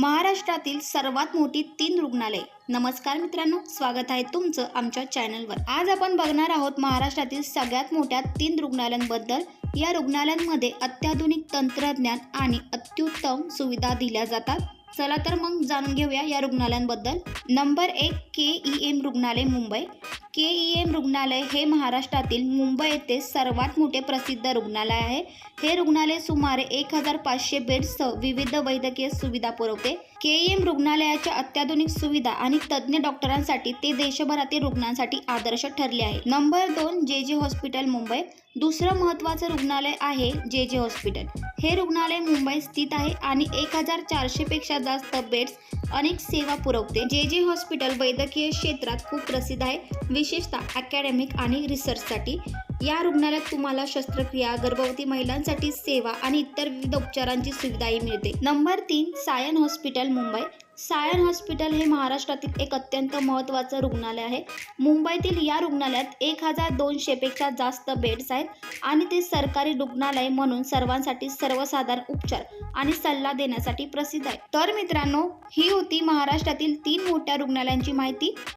महाराष्ट्रातील सर्वात मोठी तीन रुग्णालय. नमस्कार मित्रांनो स्वागत आहे तुमचं आमच्या चॅनलवर. आज आपण बघणार आहोत महाराष्ट्रातील सगळ्यात मोठ्या तीन रुग्णालयांबद्दल. या रुग्णालयांमध्ये अत्याधुनिक तंत्रज्ञान आणि अत्युत्तम सुविधा दिल्या जातात. चला तर मग जाणून घेऊया या रुग्णालयांबद्दल. नंबर एक के ई एम रुग्णालय मुंबई. के ई एम रुग्णालय हे महाराष्ट्रातील मुंबई येथे सर्वात मोठे प्रसिद्ध रुग्णालय आहे. हे रुग्णालय सुमारे एक हजार पाचशे बेड्ससह विविध वैद्यकीय सुविधा पुरवते. के ई एम रुग्णालयाच्या अत्याधुनिक सुविधा आणि तज्ज्ञ डॉक्टरांसाठी ते देशभरातील रुग्णांसाठी आदर्श ठरले आहे. नंबर दोन जे जे हॉस्पिटल मुंबई. दुसरं महत्त्वाचं रुग्णालय आहे जे जे हॉस्पिटल. हे रुग्णालय मुंबईत स्थित आहे आणि एक हजार चारशेपेक्षा जास्त बेड्स अनेक सेवा पुरवते. जे जे हॉस्पिटल वैद्यकीय क्षेत्रात खूप प्रसिद्ध आहे विशेषतः अकॅडमिक आणि रिसर्चसाठी या रुग्णालयात तुम्हाला शस्त्रक्रिया गर्भवती महिलांसाठी सेवा आणि इतर विविध उपचारांची सुविधाही मिळते. नंबर तीन सायन हॉस्पिटल मुंबई. सायन हॉस्पिटल हे महाराष्ट्रातील एक अत्यंत महत्त्वाचं रुग्णालय आहे. मुंबईतील या रुग्णालयात एक हजार दोनशेपेक्षा जास्त बेड्स आहेत आणि ते सरकारी रुग्णालय म्हणून सर्वांसाठी सर्वसाधारण उपचार आणि सल्ला देण्यासाठी प्रसिद्ध आहे तर मित्रांनो ही होती महाराष्ट्रातील तीन मोठ्या रुग्णालयांची माहिती.